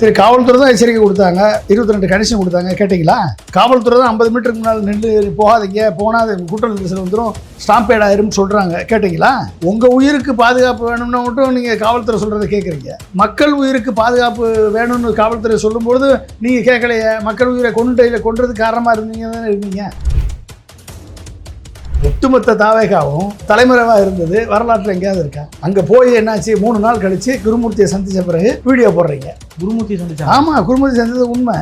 சரி காவல்துறை தான் எச்சரிக்கை கொடுத்தாங்க. இருபத்தி ரெண்டு கண்டிஷன் கொடுத்தாங்க. கேட்டிங்களா? காவல்துறை தான் ஐம்பது மீட்டருக்கு முன்னால் நின்று போகாதீங்க. போனால் அது குற்ற நெரிசல் வந்துடும் ஸ்டாம்பேட் ஆயிரும்னு சொல்கிறாங்க கேட்டிங்களா? உங்கள் உயிருக்கு பாதுகாப்பு வேணும்னா மட்டும் நீங்கள் காவல்துறை சொல்கிறத கேட்குறீங்க மக்கள் உயிருக்கு பாதுகாப்பு வேணும்னு காவல்துறை சொல்லும்பொழுது நீங்கள் கேட்கலையே மக்கள் உயிரை கொண்டு கொன்றதுக்கு காரணமாக இருந்தீங்க தானே இருந்தீங்க. ஒட்டுமொத்த தாவேகாவும் தலைமறைவாக இருந்தது. வரலாற்றில் எங்கேயாவது இருக்கா? அங்கே போய் என்னாச்சு? மூணு நாள் கழிச்சு குருமூர்த்தியை சந்திச்ச பிறகு வீடியோ போடுறீங்க. குருமூர்த்தி சந்திச்சா? ஆமாம் குருமூர்த்தி சந்திச்சது உண்மை.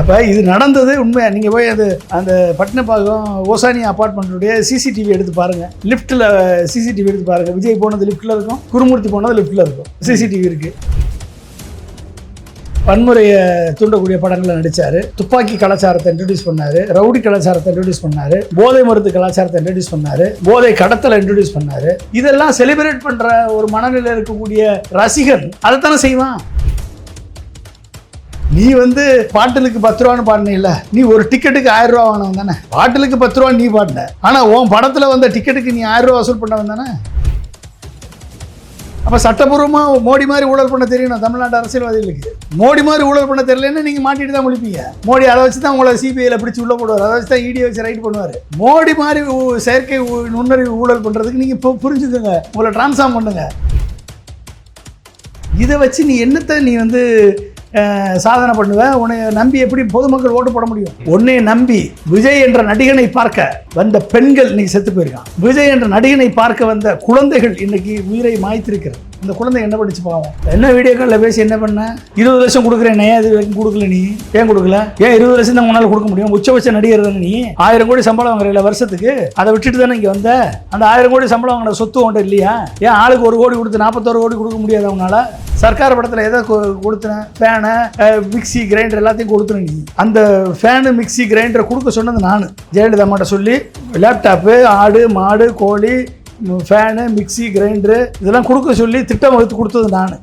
அப்போ இது நடந்தது உண்மை. நீங்கள் போய் அது அந்த பட்டினப்பாக்கம் ஓசானி அப்பார்ட்மெண்ட்டுடைய சிசிடிவி எடுத்து பாருங்கள் லிஃப்ட்டில் சிசிடிவி எடுத்து பாருங்கள் விஜய் போனது லிஃப்ட்டில் இருக்கும் குருமூர்த்தி போனது லிஃப்ட்டில் இருக்கும். சிசிடிவி இருக்குது வன்முறையை தூண்டக்கூடிய படங்களை நடித்தார் துப்பாக்கி கலாச்சாரத்தை இன்ட்ரடியூஸ் பண்ணாரு. ரவுடி கலாச்சாரத்தை இன்ட்ரடியூஸ் பண்ணாரு. போதை மருந்து கலாச்சாரத்தை இன்ட்ரடியூஸ் பண்ணாரு. போதை கடத்தலை இன்ட்ரடியூஸ் பண்ணார். இதெல்லாம் செலிப்ரேட் பண்ணுற ஒரு மனநிலை இருக்கக்கூடிய ரசிகன் அதைத்தானே செய்வான். நீ வந்து பாட்டிலுக்கு பத்து ரூபான்னு பாடினில்ல நீ ஒரு டிக்கெட்டுக்கு ஆயிரம் ரூபா வாங்கினவன் தானே. பாட்டிலுக்கு பத்து ரூபா நீ பாடின ஆனால் உன் படத்தில் வந்த டிக்கெட்டுக்கு நீ ஆயிரம் ரூபா வசூல் பண்ணவன் தானே. அப்போ சட்டபூர்வமாக மோடி மாதிரி ஊழல் பண்ண தெரியணும் தமிழ்நாட்டு அரசியல்வாதிகளுக்கு. மோடி மாதிரி ஊழல் பண்ண தெரியலன்னு நீங்கள் மாட்டிட்டு தான் முழிப்பீங்க. மோடி அதை வச்சு தான் உங்களை சிபிஐயில் பிடிச்சி உள்ள போடுவார். அதை வச்சு தான் இடி வச்சு ரைட் பண்ணுவார். மோடி மாதிரி செயற்கை நுண்ணறிவு ஊழல் பண்ணுறதுக்கு நீங்கள் இப்போ புரிஞ்சுக்கோங்க. உங்களை டிரான்ஸ்ஃபார்ம் பண்ணுங்க. இதை வச்சு நீ என்னத்தை நீ வந்து சாதனை பண்ணுவேன் உன்னை நம்பி எப்படி பொதுமக்கள் ஓட்டு போட முடியும்? உன்னை நம்பி விஜய் என்ற நடிகனை பார்க்க வந்த பெண்கள் இன்னைக்கு செத்து போயிருக்கான் விஜய் என்ற நடிகனை பார்க்க வந்த குழந்தைகள் இன்னைக்கு உயிரை மாய்த்திருக்கிறது. இந்த குழந்தை என்ன படிச்சு பாவம்? என்ன வீடியோ காலில் பேசி என்ன பண்ண? இருபது லட்சம் கொடுக்குறேன் ஏன் இது வரைக்கும் கொடுக்கல நீ? ஏன் கொடுக்கல? ஏன் இருபது லட்சம் தான் உன்னால கொடுக்க முடியும்? உச்சபட்ச நடிகர் தானே நீ? ஆயிரம் கோடி சம்பளம் வாங்குறீல வருஷத்துக்கு? அதை விட்டுட்டு தானே இங்கே வந்த? அந்த ஆயிரம் கோடி சம்பளம் வாங்குற சொத்து உன்ட்ட இல்லையா? ஏன் ஆளுக்கு ஒரு கோடி கொடுத்து நாற்பத்தோரு கோடி கொடுக்க முடியாது அவனால சர்க்கார் படத்தில் எதை கொ- கொடுத்தேன்? ஃபேனு மிக்ஸி கிரைண்டர் எல்லாத்தையும் கொடுத்துருங்க நீ. அந்த ஃபேனு மிக்ஸி கிரைண்டரை கொடுக்க சொன்னது நான். ஜெயலலிதா அம்மாட்ட சொல்லி லேப்டாப்பு ஆடு மாடு கோழி ஃபேனு மிக்ஸி கிரைண்டரு இதெல்லாம் கொடுக்க சொல்லி திட்டம் வகுத்து கொடுத்தது நான்.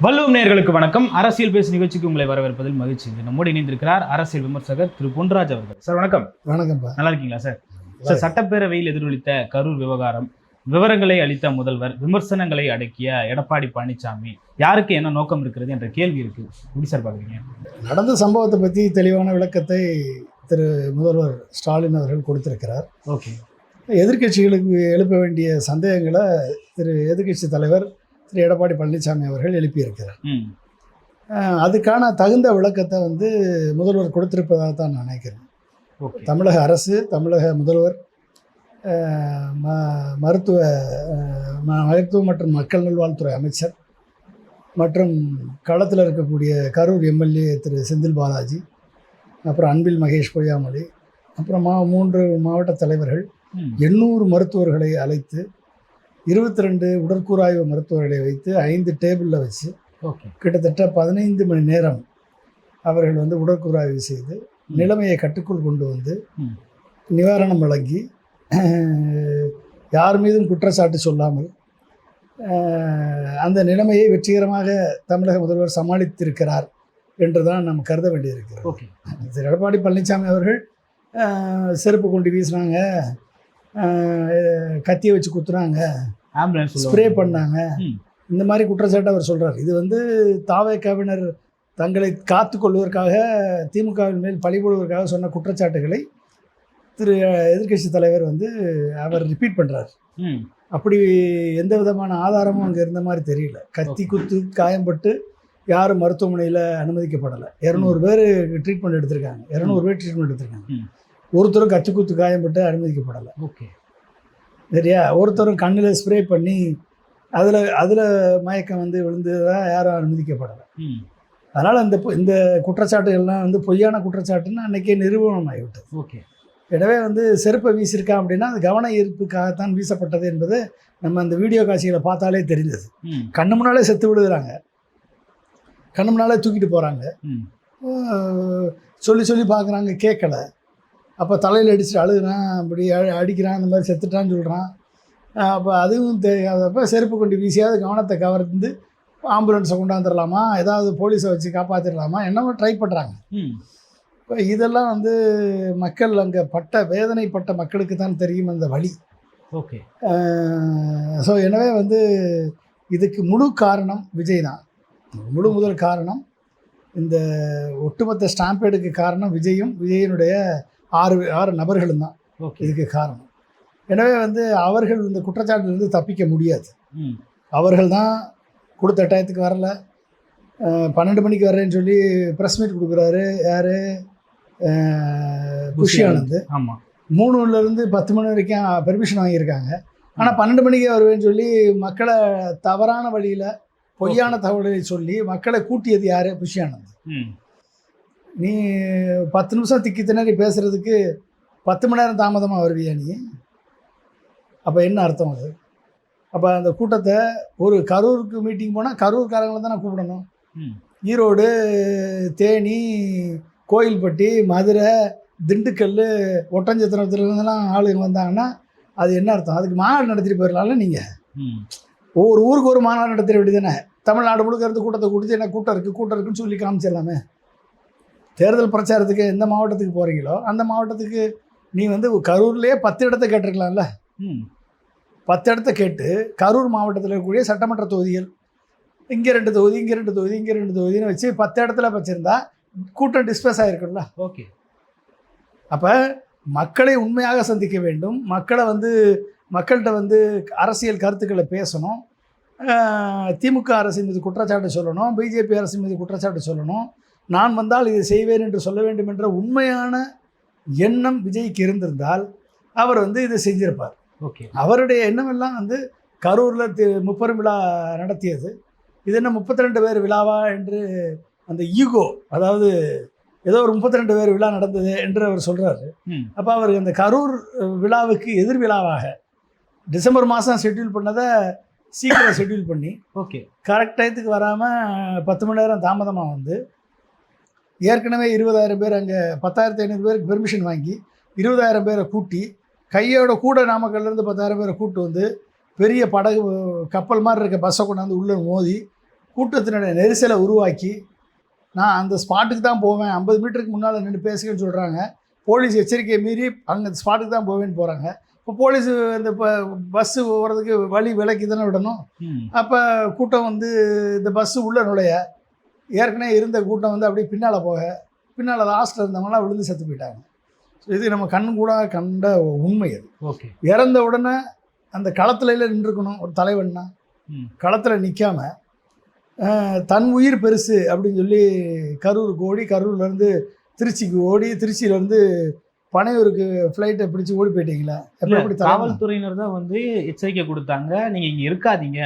வல்லுவம் நேயர்களுக்கு வணக்கம். அரசியல் பேசு நிகழ்ச்சிக்கு உங்களை வரவேற்பதில் மகிழ்ச்சி. நம்மோடு இணைந்திருக்கிறார் அரசியல் விமர்சகர் திரு பொன்ராஜ் அவர்கள். சார் வணக்கம். வணக்கம்ப்பா. நல்லா இருக்கீங்களா சார்? சார் சட்டப்பேரவையில் எதிரொலித்த கரூர் விவகாரம் விவரங்களை அளித்த முதல்வர் விமர்சனங்களை அடக்கிய எடப்பாடி பழனிசாமி யாருக்கு என்ன நோக்கம் இருக்கிறது என்ற கேள்வி இருக்கு. எப்படி சார் பாக்குறீங்க நடந்த சம்பவத்தை பற்றி தெளிவான விளக்கத்தை திரு. முதல்வர் ஸ்டாலின் அவர்கள் கொடுத்திருக்கிறார். ஓகே. எதிர்க்கட்சிகளுக்கு எழுப்ப வேண்டிய சந்தேகங்களை திரு. எதிர்க்கட்சி தலைவர் திரு. எடப்பாடி பழனிசாமி அவர்கள் எழுப்பியிருக்கிறார். அதுக்கான தகுந்த விளக்கத்தை வந்து முதல்வர் கொடுத்திருப்பதாக தான் நான் நினைக்கிறேன். ஓகே. தமிழக அரசு தமிழக முதல்வர் ம மருத்துவ மருத்துவ மற்றும் மக்கள் நல்வாழ்வுத்துறை அமைச்சர் மற்றும் களத்தில் இருக்கக்கூடிய கரூர் எம்எல்ஏ திரு செந்தில் பாலாஜி அப்புறம் அன்பில் மகேஷ் பொய்யாமொழி அப்புறம் மா மூன்று மாவட்ட தலைவர்கள் எண்ணூறு மருத்துவர்களை அழைத்து இருபத்தி ரெண்டு உடற்கூறாய்வு மருத்துவர்களை வைத்து ஐந்து டேபிளில் வச்சு கிட்டத்தட்ட பதினைந்து மணி நேரம் அவர்கள் வந்து உடற்கூறாய்வு செய்து நிலைமையை கட்டுக்குள் கொண்டு வந்து. நிவாரணம் வழங்கி யார் மீதும் குற்றச்சாட்டு சொல்லாமல் அந்த நிலைமையை வெற்றிகரமாக தமிழக முதல்வர் சமாளித்திருக்கிறார் என்று தான் நாம் கருத வேண்டியிருக்கிறது. ஓகே. திரு. எடப்பாடி பழனிசாமி அவர்கள் செருப்பு கொண்டு வீசினாங்க கத்தியை வச்சு குத்துனாங்க ஆம்புலன்ஸ் ஸ்ப்ரே பண்ணாங்க. இந்த மாதிரி குற்றச்சாட்டு அவர் சொல்றார். இது வந்து தாவேக்காவினர் தங்களை காத்து கொள்வதற்காக திமுகவின் மேல் பழி போடுவதற்காக சொன்ன குற்றச்சாட்டுகளை திரு எதிர்க்கட்சி தலைவர் வந்து அவர் ரிப்பீட் பண்றார். ம். அப்படி எந்த விதமான ஆதாரமும் அங்கே இருந்த மாதிரி தெரியல. கத்தி குத்து காயம்பட்டு யாரும் மருத்துவமனையில் அனுமதிக்கப்படலை. இரநூறு பேர் ட்ரீட்மெண்ட் எடுத்திருக்காங்க. இரநூறு பேர் ட்ரீட்மெண்ட் எடுத்திருக்காங்க. ஒருத்தரும் கத்தி குத்து காயம்பட்டு அனுமதிக்கப்படலை. ஓகே சரியா? ஒருத்தரும் கண்ணில் ஸ்ப்ரே பண்ணி அதில் அதில் மயக்கம் வந்து விழுந்ததா யாரும் அனுமதிக்கப்படலை. அதனால் இந்த இந்த குற்றச்சாட்டுகள்லாம் வந்து பொய்யான குற்றச்சாட்டுன்னு அன்றைக்கே நிரூபணம் ஆகிவிட்டது ஓகே எனவே வந்து செருப்பை வீசியிருக்கான் அப்படின்னா அது கவன ஈர்ப்புக்காகத்தான் வீசப்பட்டது என்பது நம்ம அந்த வீடியோ காட்சிகளை பார்த்தாலே தெரிஞ்சது ம். கண்ணு முன்னாலே செத்து விழுகிறாங்க. கண்ணு முன்னாலே தூக்கிட்டு போகிறாங்க சொல்லி சொல்லி பார்க்குறாங்க கேட்கல. அப்போ தலையில் அடிச்சுட்டு அழுகுறான் அப்படி அடிக்கிறான் அந்த மாதிரி செத்துட்டான்னு சொல்கிறான் அப்போ அதுவும் தெரியாதப்ப செருப்பு கொண்டு வீசியாவது கவனத்தை கவர்ந்து ஆம்புலன்ஸை கொண்டாந்துடலாமா ஏதாவது போலீஸை வச்சு காப்பாற்றிடலாமா என்னமோ ட்ரை பண்ணுறாங்க இப்போ இதெல்லாம் வந்து மக்கள் அங்கே பட்ட வேதனைப்பட்ட மக்களுக்கு தான் தெரியும் அந்த வழி. ஓகே. ஸோ எனவே வந்து இதுக்கு முழு காரணம் விஜய் தான். முழு முதல் காரணம் இந்த ஒட்டுமொத்த ஸ்டாம்பேடுக்கு காரணம் விஜயும் விஜயனுடைய ஆறு ஆறு நபர்களும் தான். ஓகே. இதுக்கு காரணம். எனவே வந்து அவர்கள் இந்த குற்றச்சாட்டிலிருந்து தப்பிக்க முடியாது. அவர்கள் தான் கொடுத்த டயத்துக்கு வரல. பன்னெண்டு மணிக்கு வரேன்னு சொல்லி ப்ரெஸ் மீட் கொடுக்குறாரு. யார்? புஷி ஆனந்த். ஆமா. மூணுலேருந்து பத்து மணி வரைக்கும் பெர்மிஷன் வாங்கியிருக்காங்க. ஆனால் பன்னெண்டு மணிக்கே வருவேன்னு சொல்லி மக்களை தவறான வழியில் பொய்யான தகவல்களை சொல்லி மக்களை கூட்டியது யார்? புஷி ஆனந்த் நீ பத்து நிமிஷம் திக்கி திணறி பேசுகிறதுக்கு பத்து மணி நேரம் தாமதமாக வருவியா நீ? அப்போ என்ன அர்த்தம் அது? அப்போ அந்த கூட்டத்தை ஒரு கரூருக்கு மீட்டிங் போனால் கரூர்காரங்களை தானே கூப்பிடணும். ம். ஈரோடு தேனி கோயில்பட்டி மதுரை திண்டுக்கல் ஒட்டஞ்சத்திரத்துலேருந்துலாம் ஆளுங்க வந்தாங்கன்னா அது என்ன அர்த்தம்? அதுக்கு மாநாடு நடத்திட்டு போயிடலாம்ல நீங்கள் ஒவ்வொரு ஊருக்கு ஒரு மாநாடு நடத்திட வேண்டியதானே தமிழ்நாடு முழுக்க இருந்து கூட்டத்தை கொடுத்து என்ன கூட்டம் இருக்குது கூட்டம் இருக்குன்னு சொல்லி காமிச்சிடலாமே. தேர்தல் பிரச்சாரத்துக்கு எந்த மாவட்டத்துக்கு போகிறீங்களோ அந்த மாவட்டத்துக்கு நீ வந்து கரூர்லேயே பத்து இடத்த கேட்டிருக்கலாம்ல? ம். பத்து இடத்த கேட்டு கரூர் மாவட்டத்தில் இருக்கக்கூடிய சட்டமன்ற தொகுதிகள் இங்கே ரெண்டு தொகுதி இங்கே ரெண்டு தொகுதி இங்கே ரெண்டு தொகுதின்னு வச்சு பத்து இடத்துல வச்சுருந்தா கூட்டம் டிஸ்பேஸ் ஆகிருக்கும்ல ஓகே. அப்போ மக்களை உண்மையாக சந்திக்க வேண்டும். மக்களை வந்து மக்கள்கிட்ட வந்து அரசியல் கருத்துக்களை பேசணும். திமுக அரசின் மீது குற்றச்சாட்டு சொல்லணும். பிஜேபி அரசின் மீது குற்றச்சாட்டு சொல்லணும். நான் வந்தால் இதை செய்வேன் என்று சொல்ல வேண்டும் என்ற உண்மையான எண்ணம் விஜய்க்கு இருந்திருந்தால் அவர் வந்து இதை செஞ்சிருப்பார். ஓகே. அவருடைய எண்ணமெல்லாம் வந்து கரூரில் தி முப்பெரும் விழா நடத்தியது. இது என்ன முப்பத்தி ரெண்டு பேர் விழாவா என்று அந்த ஈகோ அதாவது ஏதோ ஒரு முப்பத்தி ரெண்டு பேர் விழா நடந்தது என்று அவர் சொல்கிறாரு அப்போ அவர் அந்த கரூர் விழாவுக்கு எதிர் விழாவாக டிசம்பர் மாதம் ஷெட்யூல் பண்ணதை சீக்கிரம் ஷெட்யூல் பண்ணி ஓகே. கரெக்ட் டயத்துக்கு வராமல் பத்து மணி நேரம் தாமதமாக வந்து ஏற்கனவே இருபதாயிரம் பேர் அங்கே பத்தாயிரத்தி ஐநூறு பேருக்கு பெர்மிஷன் வாங்கி இருபதாயிரம் பேரை கூட்டி கையோட கூட நாமக்கல்லேருந்து பத்தாயிரம் பேரை கூட்டு வந்து பெரிய படகு கப்பல் மாதிரி இருக்க பஸ்ஸை கொண்டாந்து உள்ளே மோதி கூட்டத்தினுடைய நெரிசலை உருவாக்கி நான் அந்த ஸ்பாட்டுக்கு தான் போவேன். ஐம்பது மீட்டருக்கு முன்னால் நின்று பேசுங்கன்னு சொல்கிறாங்க போலீஸ் எச்சரிக்கையை மீறி அங்கே ஸ்பாட்டுக்கு தான் போவேன்னு போகிறாங்க இப்போ போலீஸ் இந்த பஸ்ஸு போகிறதுக்கு வழி விலக்கி தானே விடணும். அப்போ கூட்டம் வந்து இந்த பஸ்ஸு உள்ளே நுழைய ஏற்கனவே இருந்த கூட்டம் வந்து அப்படியே பின்னால் போக பின்னால் லாஸ்ட்டில் இருந்தவங்களாம் விழுந்து செத்து போயிட்டாங்க. ஸோ இது நம்ம கண்ணு கூட கண்ட உண்மை அது. ஓகே. இறந்த உடனே அந்த களத்துல நின்றுக்கணும் ஒரு தலைவன்னா. களத்தில் நிற்காம தன் உயிர் பெருசு அப்படின்னு சொல்லி கரூருக்கு ஓடி கரூர்லேருந்து திருச்சிக்கு ஓடி திருச்சியிலேருந்து பனையூருக்கு ஃப்ளைட்டை பிடிச்சி ஓடி போயிட்டீங்களா? எப்படி காவல்துறையினர் தான் வந்து எச்சரிக்கை கொடுத்தாங்க. நீங்க இங்க இருக்காதீங்க.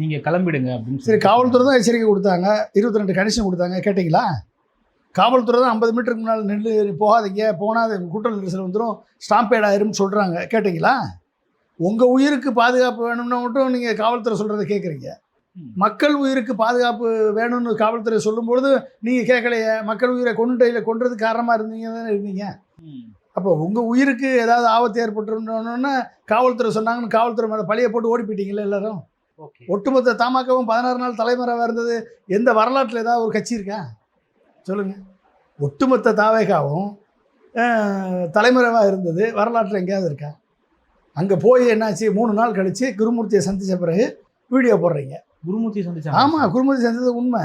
நீங்க கிளம்பிடுங்க அப்படின்னு சரி காவல்துறை தான் எச்சரிக்கை கொடுத்தாங்க. இருபத்தி ரெண்டு கண்டிஷன் கொடுத்தாங்க. கேட்டிங்களா? காவல்துறை தான் ஐம்பது மீட்டருக்கு முன்னால் நின்று போகாதீங்க. போனால் அது கூட்ட நெரிசல் வந்துடும் ஸ்டாம்பேட் ஆயிரும்னு சொல்கிறாங்க கேட்டிங்களா? உங்கள் உயிருக்கு பாதுகாப்பு வேணும்னா மட்டும் நீங்கள் காவல்துறை சொல்கிறத கேட்குறீங்க. மக்கள் உயிருக்கு பாதுகாப்பு வேணும்னு காவல்துறை சொல்லும்பொழுது நீங்கள் கேட்கலையே மக்கள் உயிரை கொண்டு கொன்றதுக்கு காரணமாக இருந்தீங்க தானே இருந்தீங்க. அப்போ உங்கள் உயிருக்கு ஏதாவது ஆபத்து ஏற்பட்டுருந்தோன்னா காவல்துறை சொன்னாங்கன்னு காவல்துறை மேலே பழிய போட்டு ஓடி போயிட்டீங்களே எல்லாரும் ஒட்டுமொத்த தமாகவும் பதினாறு நாள் தலைமறைவாக இருந்தது. எந்த வரலாற்றில் ஏதாவது ஒரு கட்சி இருக்கா? சொல்லுங்கள் ஒட்டுமொத்த தாவேகாவும் தலைமறைவாக இருந்தது. வரலாற்றில் எங்கேயாவது இருக்கா? அங்கே போய் என்னாச்சு? மூணு நாள் கழித்து குருமூர்த்தியை சந்தித்த பிறகு வீடியோ போடுறீங்க. குருமூர்த்தி சந்திச்சாங்க. ஆமாம் குருமூர்த்தி சந்தித்தது உண்மை.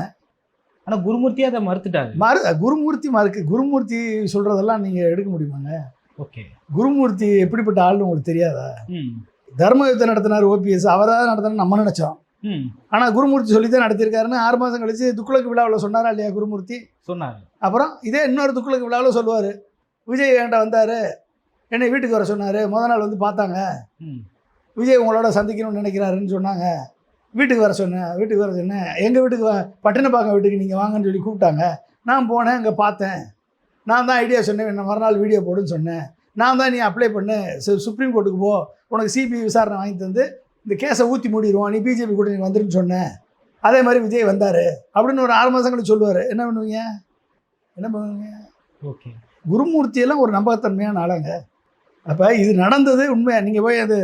ஆனா குருமூர்த்தியே அதை மறுத்துட்டாரு. மறு குருமூர்த்தி மறுக்கு குருமூர்த்தி சொல்கிறதெல்லாம் நீங்கள் எடுக்க முடியுமாங்க? ஓகே. குருமூர்த்தி எப்படிப்பட்ட ஆள்னு உங்களுக்கு தெரியாதா? ம். தர்ம யுத்தம் நடத்தினார் ஓபிஎஸ் அவராக நடத்தினார் நம்ம நினச்சோம். ம். ஆனால் குருமூர்த்தி சொல்லி தான் நடத்தியிருக்காருன்னு ஆறு மாதம் கழிச்சு துக்குளக்கு விழாவில் சொன்னாரா இல்லையா குருமூர்த்தி? சொன்னாரு. அப்புறம் இதே இன்னொரு துக்குளக்கு விழாவில் சொல்லுவார். விஜய் என்கிட்ட வந்தார்? என்னை வீட்டுக்கு வர சொன்னார். முத நாள் வந்து பார்த்தாங்க. ம். விஜய் உங்களோட சந்திக்கணும்னு நினைக்கிறாருன்னு சொன்னாங்க. வீட்டுக்கு வர சொன்னேன் வீட்டுக்கு வர சொன்னேன் எங்கள் வீட்டுக்கு பட்டினப்பாக்கம் வீட்டுக்கு நீங்கள் வாங்கன்னு சொல்லி கூப்பிட்டாங்க. நான் போனேன் அங்கே பார்த்தேன். நான் தான் ஐடியா சொன்னேன் என்ன மறுநாள் வீடியோ போடுன்னு சொன்னேன். நான் தான் நீ அப்ளை பண்ணு சுப்ரீம் கோர்ட்டுக்கு போ உனக்கு சிபிஐ விசாரணை வாங்கி தந்து இந்த கேஸை ஊற்றி மூடிடுவோம் நீ பிஜேபி கூட நீ வந்துருன்னு சொன்னேன். அதே மாதிரி விஜய் வந்தார். அப்படின்னு ஒரு ஆறு மாதம் கழிச்சு சொல்லுவார். என்ன பண்ணுவீங்க? என்ன பண்ணுவீங்க? ஓகே குருமூர்த்தியெல்லாம் ஒரு நம்பகத்தன்மையான ஆளுங்க. அப்போ இது நடந்தது உண்மை நீங்கள் போய் அது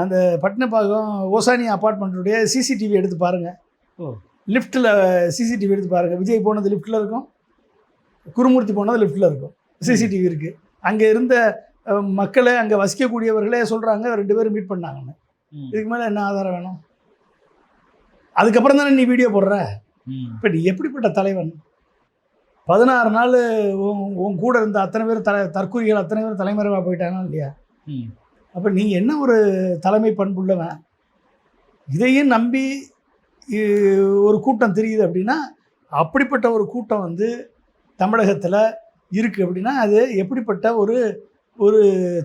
அந்த பட்டினப்பாக்கம் ஓசானி அப்பார்ட்மெண்ட்டுடைய சிசிடிவி எடுத்து பாருங்கள் ஓ. லிஃப்ட்டில் சிசிடிவி எடுத்து பாருங்கள் விஜய் போனது லிஃப்ட்டில் இருக்கும். குருமூர்த்தி போனது லெஃப்ட்டில் இருக்கும். சிசிடிவி இருக்குது அங்கே இருந்த மக்களை அங்கே வசிக்கக்கூடியவர்களே சொல்கிறாங்க ரெண்டு பேரும் மீட் பண்ணாங்கன்னு. இதுக்கு மேலே என்ன ஆதாரம் வேணும்? அதுக்கப்புறம் தானே நீ வீடியோ போடுற? இப்போ நீ எப்படிப்பட்ட தலைவன்? பதினாறு நாள் உன் கூட இருந்த அத்தனை பேர் தலை தற்கொலைகள் அத்தனை பேர் தலைமறைவாக போயிட்டானா இல்லையா? அப்போ நீங்கள் என்ன ஒரு தலைமை பண்புள்ளவன்? இதையும் நம்பி ஒரு கூட்டம் தெரியுது அப்படின்னா அப்படிப்பட்ட ஒரு கூட்டம் வந்து தமிழகத்தில் இருக்குது அப்படின்னா அது எப்படிப்பட்ட ஒரு ஒரு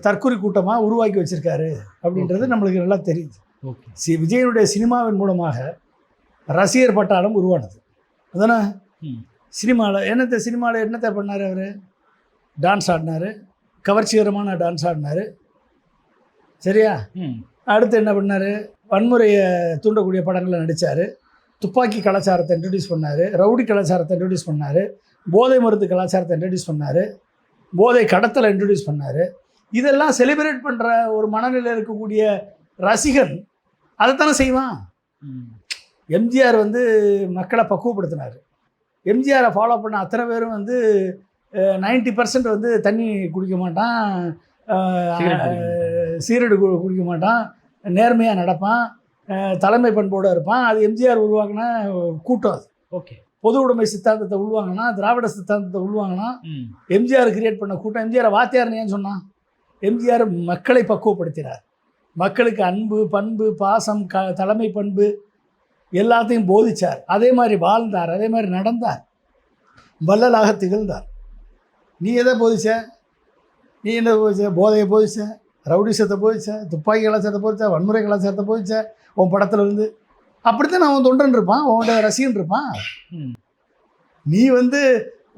தற்கொலை கூட்டமாக உருவாக்கி வச்சுருக்காரு அப்படின்றது நம்மளுக்கு நல்லா தெரியுது. சி விஜயனுடைய சினிமாவின் மூலமாக ரசிகர் பட்டாளம் உருவானது. அதானே? சினிமாவில் என்னத்தை சினிமாவில் என்னத்தை பண்ணார் அவர்? டான்ஸ் ஆடினார். கவர்ச்சிகரமான டான்ஸ் ஆடினார். சரியா? அடுத்து என்ன பண்ணார்? வன்முறையை தூண்டக்கூடிய படங்களை நடித்தார் துப்பாக்கி கலாச்சாரத்தை இன்ட்ரடியூஸ் பண்ணார். ரவுடி கலாச்சாரத்தை இன்ட்ரடியூஸ் பண்ணார். போதை மருந்து கலாச்சாரத்தை இன்ட்ரடியூஸ் பண்ணார். போதை கடத்தலை இன்ட்ரடியூஸ் பண்ணார். இதெல்லாம் செலிப்ரேட் பண்ணுற ஒரு மனநிலையில் இருக்கக்கூடிய ரசிகன் அதைத்தானே செய்வான்? எம்ஜிஆர் வந்து மக்களை பக்குவப்படுத்தினார். எம்ஜிஆரை ஃபாலோ பண்ண அத்தனை பேரும் வந்து நைன்டி பர்சன்ட் வந்து தண்ணி குடிக்க மாட்டான். சீரடு கு- குடிக்க மாட்டான். நேர்மையாக நடப்பான். தலைமை பண்போடு இருப்பான். அது எம்ஜிஆர் உருவாக்கின கூட்டம் அது. ஓகே. பொது உடைமை சித்தாந்தத்தை உள்வாங்கினா திராவிட சித்தாந்தத்தை உள்வாங்கினா ம், எம்ஜிஆர் கிரியேட் பண்ண கூட்டம் எம்ஜிஆர் வாத்தியார் ஏன் சொன்னான்? எம்ஜிஆர் மக்களை பக்குவப்படுத்தினார். மக்களுக்கு அன்பு பண்பு பாசம் க தலைமை பண்பு எல்லாத்தையும் போதிச்சார். அதே மாதிரி வாழ்ந்தார் அதே மாதிரி நடந்தார். வள்ளலாக திகழ்ந்தார். நீ எதை போதிச்ச? நீ என்ன போதிச்ச? போதையை போதிச்ச? ரவுடிசத்தை போதிச்ச துப்பாக்கி கலாச்சாரத்தை போதிச்ச வன்முறை கலாச்சாரத்தை போதிச்ச உன் படத்தில் இருந்து அப்படித்தான் அவன் தொண்டன் இருப்பான் உன்னோட ரசிகன் இருப்பான். நீ வந்து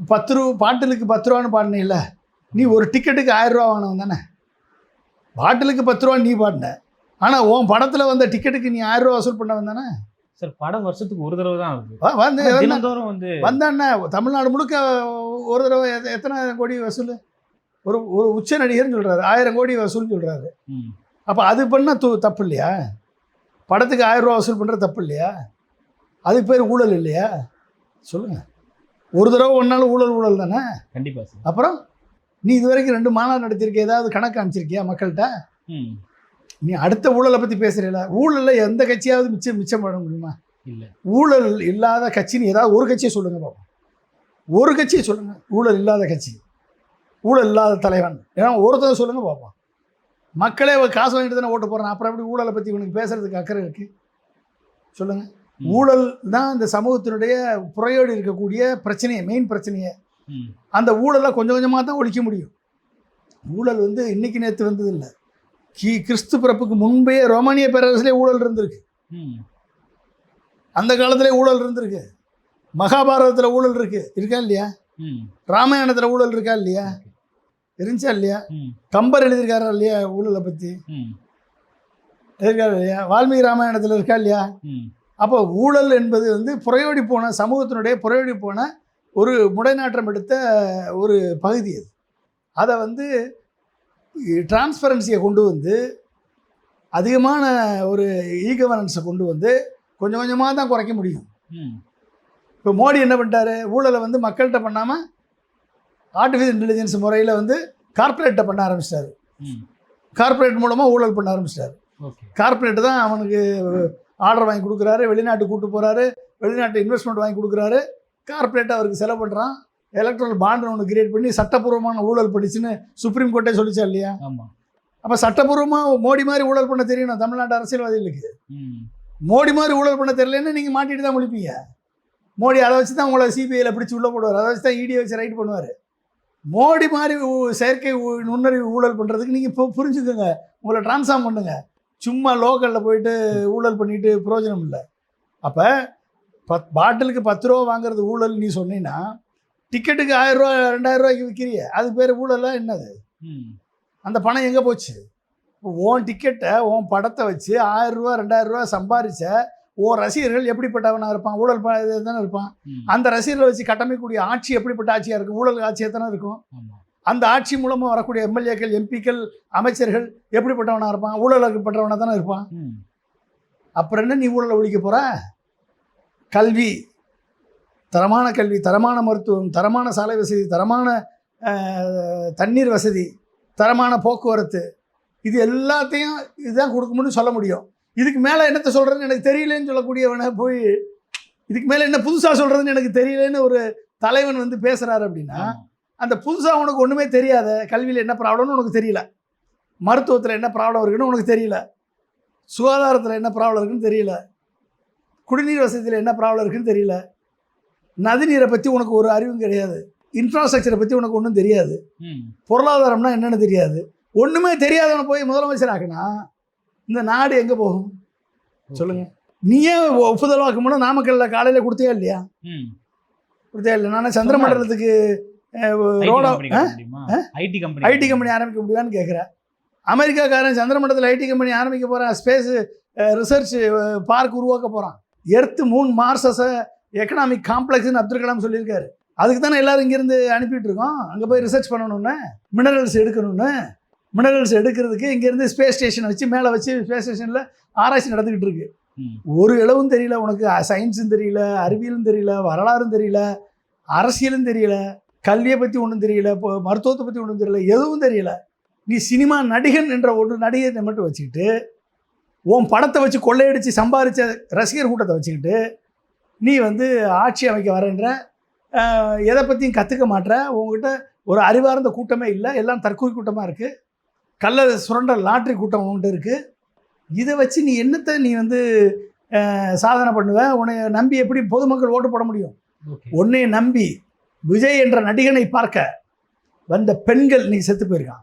பத்து ரூ பாட்டிலுக்கு பத்து ரூபான்னு பாடினில்ல நீ ஒரு டிக்கெட்டுக்கு ஆயிரம் ரூபா வாங்கினவன் தானே. பாட்டிலுக்கு பத்து ரூபா நீ பாடின ஆனால் உன் படத்தில் வந்த டிக்கெட்டுக்கு நீ ஆயிரம் ரூபா வசூல் பண்ணவன் தானே. சார் படம் வருஷத்துக்கு ஒரு தடவை தான் வந்து வந்தா- வந்தாண்ணே தமிழ்நாடு முழுக்க ஒரு தடவை எத்த- எத்தனை கோடி வசூல்? ஒரு ஒரு உச்ச நடிகர்னு சொல்கிறாரு ஆயிரம் கோடி வசூல் சொல்கிறாரு அப்போ அது பண்ணால் து தப்பு இல்லையா படத்துக்கு ஆயிரம் ரூபா வசூல் பண்ணுறது தப்பு இல்லையா அதுக்கு பேர் ஊழல் இல்லையா? சொல்லுங்கள் ஒரு தடவை ஒன்றாலும் ஊழல் ஊழல் தானே? கண்டிப்பா சார். அப்புறம் நீ இது வரைக்கும் ரெண்டு மாநாடு நடத்திருக்க ஏதாவது கணக்கு அனுப்பிச்சிருக்கியா மக்கள்கிட்ட? நீ அடுத்த ஊழலை பற்றி பேசுகிறீல ஊழலில் எந்த கட்சியாவது மிச்சம் மிச்சம் பண்ண முடியுமா? இல்ல. ஊழல் இல்லாத கட்சின்னு ஏதாவது ஒரு கட்சியை சொல்லுங்க பார்ப்போம் ஒரு கட்சியை சொல்லுங்கள் ஊழல் இல்லாத கட்சி. ஊழல் இல்லாத தலைவன். ஏன்னா ஒருத்தர் சொல்லுங்க பார்ப்போம். மக்களே காசு வாங்கிட்டு தானே ஓட்டு போகிறான் அப்புறம் எப்படி ஊழலை பற்றி உனக்கு பேசுறதுக்கு அக்கறை இருக்குது சொல்லுங்கள். ஊழல் தான் இந்த சமூகத்தினுடைய புறையோடு இருக்கக்கூடிய பிரச்சனையை மெயின் பிரச்சனையை. அந்த ஊழலை கொஞ்சம் கொஞ்சமாக தான் ஒழிக்க முடியும். ஊழல் வந்து இன்னைக்கு நேற்று வந்தது இல்லை கி கிறிஸ்து பிறப்புக்கு முன்பே ரோமானிய பேரரசுலேயே ஊழல் இருந்திருக்கு. அந்த காலத்திலே ஊழல் இருந்திருக்கு. மகாபாரதத்தில் ஊழல் இருக்கு. இருக்கா இல்லையா? ராமாயணத்தில் ஊழல் இருக்கா இல்லையா? இருந்துச்சா இல்லையா? கம்பர் எழுதியிருக்காரா இல்லையா ஊழலை பற்றி ம், இருக்காரு இல்லையா? வால்மீகி ராமாயணத்தில் இருக்கா இல்லையா? அப்போ ஊழல் என்பது வந்து புறையோடி போன சமூகத்தினுடைய புறையோடி போன ஒரு முடைநாற்றம் எடுத்த ஒரு பகுதி அது. அதை வந்து டிரான்ஸ்பரன்சியை கொண்டு வந்து அதிகமான ஒரு இ கவர்னன்ஸை கொண்டு வந்து கொஞ்சம் கொஞ்சமாக தான் குறைக்க முடியும். இப்போ மோடி என்ன பண்ணிட்டாரு? ஊழலை வந்து மக்கள்கிட்ட பண்ணாமல் ஆர்டிஃபிஷியல் இன்டெலிஜென்ஸ் முறையில் வந்து கார்ப்பரேட்டை பண்ண ஆரம்பிச்சிட்டாரு. கார்ப்பரேட் மூலமாக ஊழல் பண்ண ஆரம்பிச்சிட்டாரு. கார்ப்பரேட் தான் அவனுக்கு ஆர்டர் வாங்கி கொடுக்குறாரு வெளிநாட்டு கூட்டு போகிறாரு வெளிநாட்டு இன்வெஸ்ட்மெண்ட் வாங்கி கொடுக்குறாரு. கார்ப்பரேட் அவருக்கு செலவு பண்ணுறான் எலக்ட்ரல் பாண்ட் ஒன்று கிரியேட் பண்ணி சட்டப்பூர்வமான ஊழல் பண்ணிச்சுன்னு சுப்ரீம் கோர்ட்டே சொல்லிச்சா இல்லையா? ஆமா. அப்போ சட்டப்பூர்வமாக மோடி மாதிரி ஊழல் பண்ண தெரியணும். தமிழ்நாட்டு அரசியல்வாதிகளுக்கு. மோடி மாதிரி ஊழல் பண்ண தெரியலன்னு நீங்கள் மாட்டிட்டு தான் முழிப்பீங்க. மோடி அதை வச்சு தான் உங்களை சிபிஐயில் பிடிச்சி உள்ளே போடுவார். அதை வச்சு தான் இடியை வச்சு ரைட் பண்ணுவார். மோடி மாதிரி செயற்கை நுண்ணறிவு ஊழல் பண்ணுறதுக்கு நீங்கள் இப்போ புரிஞ்சுக்கோங்க. உங்களை ட்ரான்ஸ்ஃபார்ம் பண்ணுங்க. சும்மா லோக்கலில் போயிட்டு ஊழல் பண்ணிட்டு பிரயோஜனம் இல்லை. அப்போ பத் பாட்டிலுக்கு பத்து ரூபா வாங்குறது ஊழல் நீ சொன்னீங்கன்னா டிக்கெட்டுக்கு ஆயிரம் ரூபா ரெண்டாயிரம் ரூபாய்க்கு விற்கிறிய அது பேர் ஊழலாம் என்னது? அந்த பணம் எங்கே போச்சு? உன் டிக்கெட்டை உன் படத்தை வச்சு ஆயிரம் ரூபா ரெண்டாயிரம் ரூபா சம்பாரிச்ச உன் ரசிகர்கள் எப்படிப்பட்டவனாக இருப்பான்? ஊழல் தானே இருப்பான்? அந்த ரசிகர்களை வச்சு கட்டமைக்கக்கூடிய ஆட்சி எப்படிப்பட்ட ஆட்சியாக இருக்கும்? ஊழல் ஆட்சியாக தானே இருக்கும்? அந்த ஆட்சி மூலமாக வரக்கூடிய எம்எல்ஏக்கள் எம்பிக்கள் அமைச்சர்கள் எப்படிப்பட்டவனாக இருப்பான்? ஊழலுக்கு பண்ணுறவனாக தானே இருப்பான்? அப்புறம் என்ன நீ ஊழலை ஒழிக்க போகிற கல்வி. தரமான கல்வி தரமான மருத்துவம் தரமான சாலை வசதி தரமான தண்ணீர் வசதி தரமான போக்குவரத்து. இது எல்லாத்தையும் இதுதான் கொடுக்க முடியும்னு சொல்ல முடியும். இதுக்கு மேலே என்னத்தை சொல்கிறதுன்னு எனக்கு தெரியலன்னு சொல்லக்கூடியவனை போய் இதுக்கு மேலே என்ன புதுசாக சொல்கிறதுன்னு எனக்கு தெரியலன்னு ஒரு தலைவன் வந்து பேசுகிறாரு அப்படின்னா. அந்த புதுசாக உனக்கு ஒன்றுமே தெரியாத கல்வியில் என்ன ப்ராப்ளம்னு உனக்கு தெரியல. மருத்துவத்தில் என்ன ப்ராப்ளம் இருக்குன்னு உனக்கு தெரியல. சுகாதாரத்தில் என்ன ப்ராப்ளம் இருக்குன்னு தெரியல. குடிநீர் வசதியில் என்ன ப்ராப்ளம் இருக்குன்னு தெரியல. நதிநீரை பற்றி உனக்கு ஒரு அறிவும் கிடையாது. இன்ஃப்ராஸ்ட்ரக்சரை பற்றி உனக்கு ஒன்றும் தெரியாது. பொருளாதாரம்னா என்னன்னு தெரியாது. ஒன்றுமே தெரியாதவனை போய் முதலமைச்சர் ஆக்குனா இந்த நாடு எங்கே போகும்? சொல்லுங்க. நீயே ஒப்புதல் வாக்குமூலம் நாமக்கல்ல காலையில் கொடுத்தியா இல்லையா? ம். கொடுத்தியா இல்லை நான் சந்திர மண்டலத்துக்கு IT ரோட? IT company ஐடி கம்பெனி ஆரம்பிக்க முடியுமான்னு கேட்குறேன் அமெரிக்காக்காரன் சந்திரமண்டலத்தில் ஐடி கம்பெனி ஆரம்பிக்க போகிறான் ஸ்பேஸ் ரிசர்ச் பார்க் உருவாக்க போகிறான் எர்த்து மூணு மார்சஸை எக்கனாமிக் காம்ப்ளெக்ஸ்னு அப்துல் கலாம் சொல்லியிருக்காரு. அதுக்கு தானே எல்லாரும் இங்கேருந்து அனுப்பிட்டு இருக்கோம். அங்கே போய் ரிசர்ச் பண்ணணும்னு மினரல்ஸ் எடுக்கணும்னு. மினரல்ஸ் எடுக்கிறதுக்கு இங்கேருந்து ஸ்பேஸ் ஸ்டேஷனை வச்சு மேலே வச்சு ஸ்பேஸ் ஸ்டேஷனில் ஆராய்ச்சி நடந்துக்கிட்டு இருக்கு. ஒரு இளவும் தெரியல உனக்கு. சயின்ஸும் தெரியல அறிவியலும் தெரியல வரலாறும் தெரியல அரசியலும் தெரியல கல்வியை பற்றி ஒன்றும் தெரியல இப்போ மருத்துவத்தை பற்றி ஒன்றும் தெரியல எதுவும் தெரியல. நீ சினிமா நடிகன் என்ற ஒரு நடிகரை மட்டும் வச்சுக்கிட்டு உன் படத்தை வச்சு கொள்ளையடிச்சு சம்பாதிச்ச ரசிகர் கூட்டத்தை வச்சுக்கிட்டு நீ வந்து ஆட்சி அமைக்க வரேன்ற எதை பற்றியும் கற்றுக்க மாட்ற உங்ககிட்ட ஒரு அறிவார்ந்த கூட்டமே இல்லை எல்லாம் தற்கொலை கூட்டமாக இருக்குது கள்ள சுரண்ட லாட்ரி கூட்டம் உன்கிட்ட இருக்குது இதை வச்சு நீ என்னத்தை நீ வந்து சாதனை பண்ணுவ? உன்னை நம்பி எப்படி பொதுமக்கள் ஓட்டு போட முடியும். உன்னை நம்பி விஜய் என்ற நடிகனை பார்க்க வந்த பெண்கள் இன்னைக்கு செத்து போயிருக்கான்.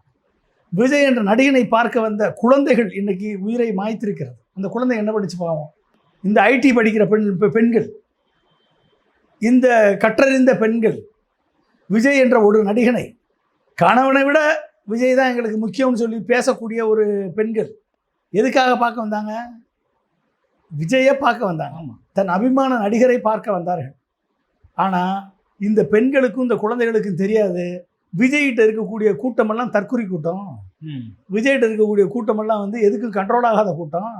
விஜய் என்ற நடிகனை பார்க்க வந்த குழந்தைகள் இன்னைக்கு உயிரை மாய்த்திருக்கிறது. அந்த குழந்தை என்ன படிச்சு பாவம்? இந்த ஐடி படிக்கிற பெண் பெண்கள். இந்த கற்றறிந்த பெண்கள். விஜய் என்ற ஒரு நடிகனை கணவனை விட விஜய் தான் எங்களுக்கு முக்கியம்னு சொல்லி பேசக்கூடிய ஒரு பெண்கள். எதுக்காக பார்க்க வந்தாங்க? விஜயை பார்க்க வந்தாங்க. தன் அபிமான நடிகரை பார்க்க வந்தார்கள். ஆனால் இந்த பெண்களுக்கும் இந்த குழந்தைகளுக்கும் தெரியாது. விஜய்கிட்ட இருக்கக்கூடிய கூட்டமெல்லாம் தற்குறி கூட்டம். ம். விஜய்கிட்ட இருக்கக்கூடிய கூட்டமெல்லாம் வந்து எதுக்கும் கண்ட்ரோல் ஆகாத கூட்டம்.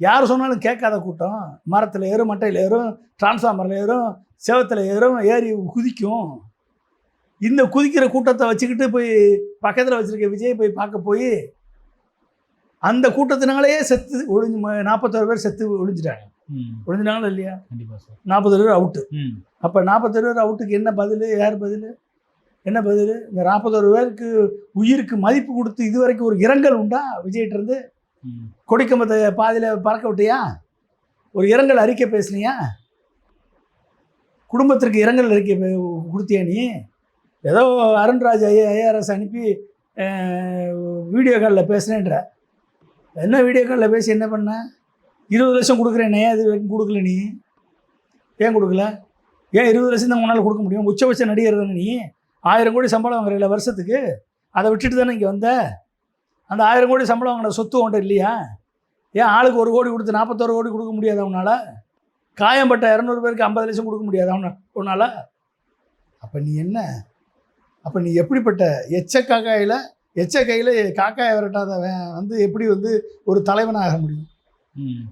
யார் சொன்னாலும் கேட்காத கூட்டம். மரத்தில் ஏறும் மட்டையில் ஏறும் டிரான்ஸ்ஃபார்மரில் ஏறும் செவத்தில் ஏறும் ஏறி குதிக்கும். இந்த குதிக்கிற கூட்டத்தை வச்சுக்கிட்டு போய் பக்கத்தில் வச்சுருக்க விஜய் போய் பார்க்க போய் அந்த கூட்டத்தினாலேயே செத்து ஒழிஞ்சு நாற்பத்தோரு பேர் செத்து ஒழிஞ்சிட்டாங்க ம். ஒழிஞ்சிட்டாங்களா இல்லையா? கண்டிப்பா சார். நாற்பது பேர் அவுட்டு. அப்போ நாற்பத்தொரு பேர் அவுட்டுக்கு என்ன பதில்? யார் பதில்? என்ன பதில்? இந்த நாற்பத்தொரு பேருக்கு உயிருக்கு மதிப்பு கொடுத்து இதுவரைக்கும் ஒரு இரங்கல் உண்டா? விஜய்கிட்ட இருந்து. கொடிக்கம்பத்தை பாதியில் பறக்க விட்டியா? ஒரு இரங்கல் அறிக்கை பேசுனியா? குடும்பத்திற்கு இரங்கல் அறிக்கை கொடுத்தியா நீ? ஏதோ அருண்ராஜ் ஐஏ ஐஆர்எஸ் அனுப்பி வீடியோ காலில் பேசுனேன்ற. என்ன வீடியோ காலில் பேசி என்ன பண்ண? இருபது லட்சம் கொடுக்குறேனே அது வரைக்கும் கொடுக்கல நீ. ஏன் கொடுக்கல? ஏன் இருபது லட்சம் தான் உன்னால் கொடுக்க முடியும்? உச்சபட்ச நடிகர் தானே நீ. ஆயிரம் கோடி சம்பளம் வாங்குறீங்களா வருஷத்துக்கு. அதை விட்டுட்டு தானே இங்கே வந்த? அந்த ஆயிரம் கோடி சம்பளம் வாங்கின சொத்து உன்ட்ட இல்லையா? ஏன் ஆளுக்கு ஒரு கோடி கொடுத்து நாற்பத்தோரு கோடி கொடுக்க முடியாது உன்னால்? காயம்பட்ட இரநூறு பேருக்கு ஐம்பது லட்சம் கொடுக்க முடியாது உன்ன உன்னால்? அப்போ நீ என்ன? அப்போ நீ எப்படிப்பட்ட எச்ச காக்காயில் எச்ச கையில் காக்காயை விரட்டாதவன் வந்து எப்படி வந்து ஒரு தலைவனாக முடியும்? ம்.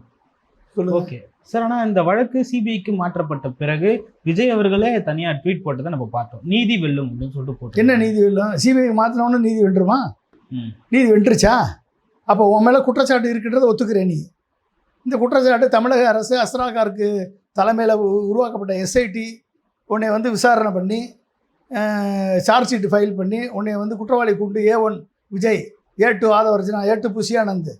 சொல்லுங்க. ஓகே. சார் ஆனா இந்த வழக்கு சிபிஐக்கு மாற்றப்பட்ட பிறகு விஜய் அவர்களே தனியா ட்வீட் போட்டதை நம்ம பார்த்தோம். நீதி வெல்லும் அப்படின்னு சொல்லிட்டு போட்டு என்ன நீதி வெல்லும்? சிபிஐ மாற்றினோன்னு நீதி வென்றுமா? ம். நீதி வென்றுச்சா? அப்போ உன் மேலே குற்றச்சாட்டு இருக்கின்றதை ஒத்துக்கிறேன் நீ. இந்த குற்றச்சாட்டு தமிழக அரசு அஸ்ராகாருக்கு தலைமையில் உருவாக்கப்பட்ட எஸ்ஐடி உன்னை வந்து விசாரணை பண்ணி சார்ஜ் ஷீட் ஃபைல் பண்ணி உன்னை வந்து குற்றவாளி கூப்பிட்டு A one Vijay A two Adhavarjana A two Pushiyanand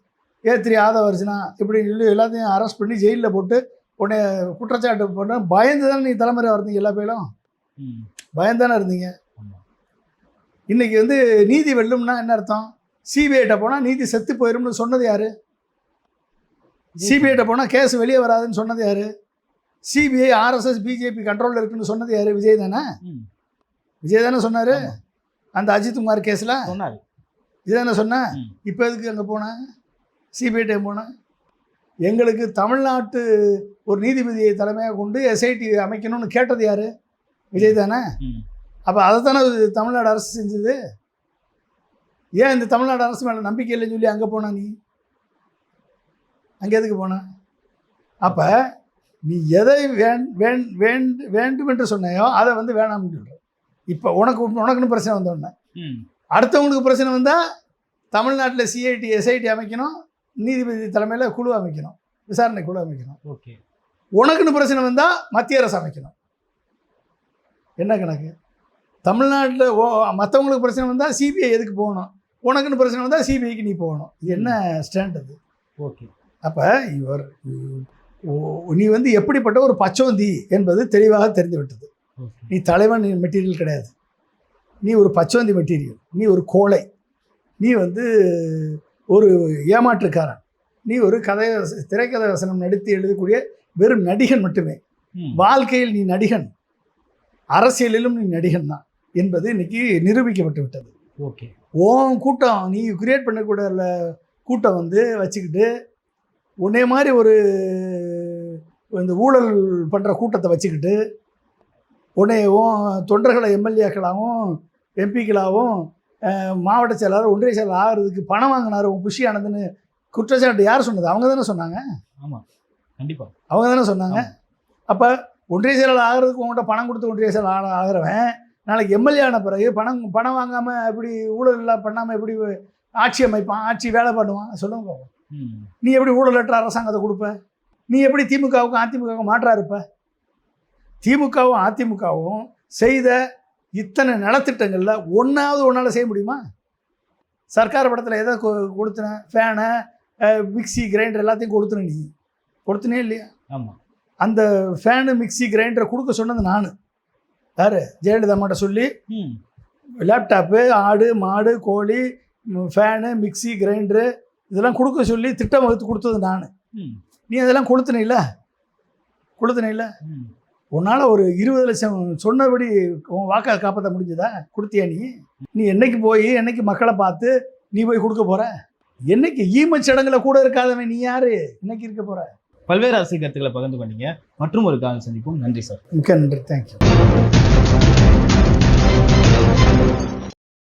A three Adhavarjana சொல்லி எல்லாத்தையும் அரெஸ்ட் பண்ணி ஜெயிலில் போட்டு உன்னை குற்றச்சாட்டு பண்ண பயந்து தானே நீ தலைமுறை இருந்தீங்க எல்லா பேரும். பயந்தானே இருந்தீங்க. இன்னைக்கு வந்து நீதி வெல்லும்னா என்ன அர்த்தம்? சிபிஐட்ட போனால் நீதி செத்து போயிரும்னு சொன்னது யாரு? சிபிஐட்ட போனால் கேஸ் வெளியே வராதுன்னு சொன்னது யாரு? சிபிஐ ஆர்எஸ்எஸ் பிஜேபி கண்ட்ரோலில் இருக்குன்னு சொன்னது யாரு? விஜய் தானே. விஜய் தானே சொன்னார். அந்த அஜித் குமார் கேஸில்? சொன்னாரு. இதுதானே சொன்னேன். இப்போ எதுக்கு அங்கே போனேன் சிபிஐ போனேன் எங்களுக்கு தமிழ்நாட்டு ஒரு நீதிபதியை தலைமையாக கொண்டு எஸ்ஐடி அமைக்கணும்னு கேட்டது யாரு? விஜய் தானே. அப்போ அதை தானே தமிழ்நாடு அரசு செஞ்சது? ஏன் இந்த தமிழ்நாடு அரசு மேலே நம்பிக்கை இல்லைன்னு சொல்லி அங்கே போனா நீ? அங்கே எதுக்கு போன? அப்போ நீ எதை வேண் வேண் வேண் வேண்டும் என்று சொன்னையோ அதை வந்து வேணாம்னு சொல்ற. இப்போ உனக்கு உனக்குன்னு பிரச்சனை வந்தோடனே அடுத்தவங்களுக்கு பிரச்சனை வந்தால் தமிழ்நாட்டில் சிஐடி எஸ்ஐடி அமைக்கணும் நீதிபதி தலைமையில் குழு அமைக்கணும் விசாரணை குழு அமைக்கணும். ஓகே. உனக்குன்னு பிரச்சனை வந்தால் மத்திய அரசு அமைக்கணும். என்ன கணக்கு? தமிழ்நாட்டில் ஓ மற்றவங்களுக்கு பிரச்சனை வந்தால் சிபிஐ எதுக்கு போகணும்? உனக்குன்னு பிரச்சனை வந்தால் சிபிஐக்கு நீ போகணும். இது என்ன ஸ்டாண்ட் அது? ஓகே. அப்போ இவர் நீ வந்து எப்படிப்பட்ட ஒரு பச்சோந்தி என்பது தெளிவாக தெரிந்து விட்டது ஓகே நீ தலைவன் மெட்டீரியல் கிடையாது. நீ ஒரு பச்சோந்தி மெட்டீரியல் நீ ஒரு கோழை. நீ வந்து ஒரு ஏமாற்றுக்காரன். நீ ஒரு கதை திரைக்கதை வசனம் நடித்து எழுதக்கூடிய வெறும் நடிகன் மட்டுமே. வாழ்க்கையில் நீ நடிகன். அரசியலிலும் நீ நடிகன் தான் என்பது இன்னைக்கு நிரூபிக்கப்பட்டு விட்டது. ஓகே உன் கூட்டம். நீ கிரியேட் பண்ணக்கூடிய ல- கூட்டம் வந்து வச்சுக்கிட்டு உன்னைய மாதிரி ஒரு இந்த ஊழல் பண்ணுற கூட்டத்தை வச்சுக்கிட்டு உன்னைய உன் தொண்டர்களை எம்எல்ஏக்களாகவும் எம்பிக்களாகவும் மாவட்ட செயலாளர் ஒன்றிய செயலாளர் ஆகிறதுக்கு பணம் வாங்கினார் உன் புஷி ஆனதுன்னு குற்றச்சாட்டு யார் சொன்னது? அவங்க தானே சொன்னாங்க? ஆமா. கண்டிப்பா. அவங்க தானே சொன்னாங்க? அப்போ ஒன்றிய செயலாளர் ஆகிறதுக்கு உங்கள்கிட்ட பணம் கொடுத்து ஒன்றிய செயலாளர் ஆகிறவன் நாளைக்கு எம்எல்ஏ ஆன பிறகு பணம் பணம் வாங்காமல் எப்படி ஊழல் எல்லாம் பண்ணாமல் எப்படி ஆட்சி அமைப்பான் ஆட்சி வேலை பண்ணுவான். சொல்லுங்க பாப்போம். நீ எப்படி ஊழலற்ற அரசாங்கத்தை கொடுப்ப? நீ எப்படி திமுகவுக்கும் அதிமுகவுக்கும் மாற்றா இருப்ப? திமுகவும் அதிமுகவும் செய்த இத்தனை நலத்திட்டங்களில் ஒன்றாவது ஒன்றால் செய்ய முடியுமா? சர்க்கார் படத்தில் எதை கொ- கொடுத்தன? ஃபேனை மிக்ஸி கிரைண்டர் எல்லாத்தையும் கொடுத்துன நீ. கொடுத்தனே இல்லையா? ஆமா. அந்த ஃபேனு மிக்ஸி கிரைண்டரை கொடுக்க சொன்னது நான். யார்? ஜெயலலிதா அம்மாட்ட சொல்லி. லேப்டாப்பு ஆடு மாடு கோழி ஃபேனு மிக்ஸி கிரைண்டரு இதெல்லாம் கொடுக்க சொல்லி திட்டம் வகுத்து கொடுத்தது நான். நீ அதெல்லாம் கொடுத்தனில்ல ம். உன்னால் ஒரு இருபது லட்சம் சொன்னபடி உன் வாக்கை காப்பாற்ற முடிஞ்சதா? கொடுத்தியா நீ? நீ என்னைக்கு போய் என்னைக்கு மக்களை பார்த்து நீ போய் கொடுக்க போற? என்னைக்கு ஈமச்சடங்குல கூட இருக்காதவன் நீ யாரு? இன்னைக்கு இருக்க போற? பல்வேறு அரசியல் கருத்துக்களை பகிர்ந்து கொண்டீங்க. மற்றும் ஒரு காலம் சந்திப்போம். நன்றி சார். மிக்க நன்றி. தேங்க்யூ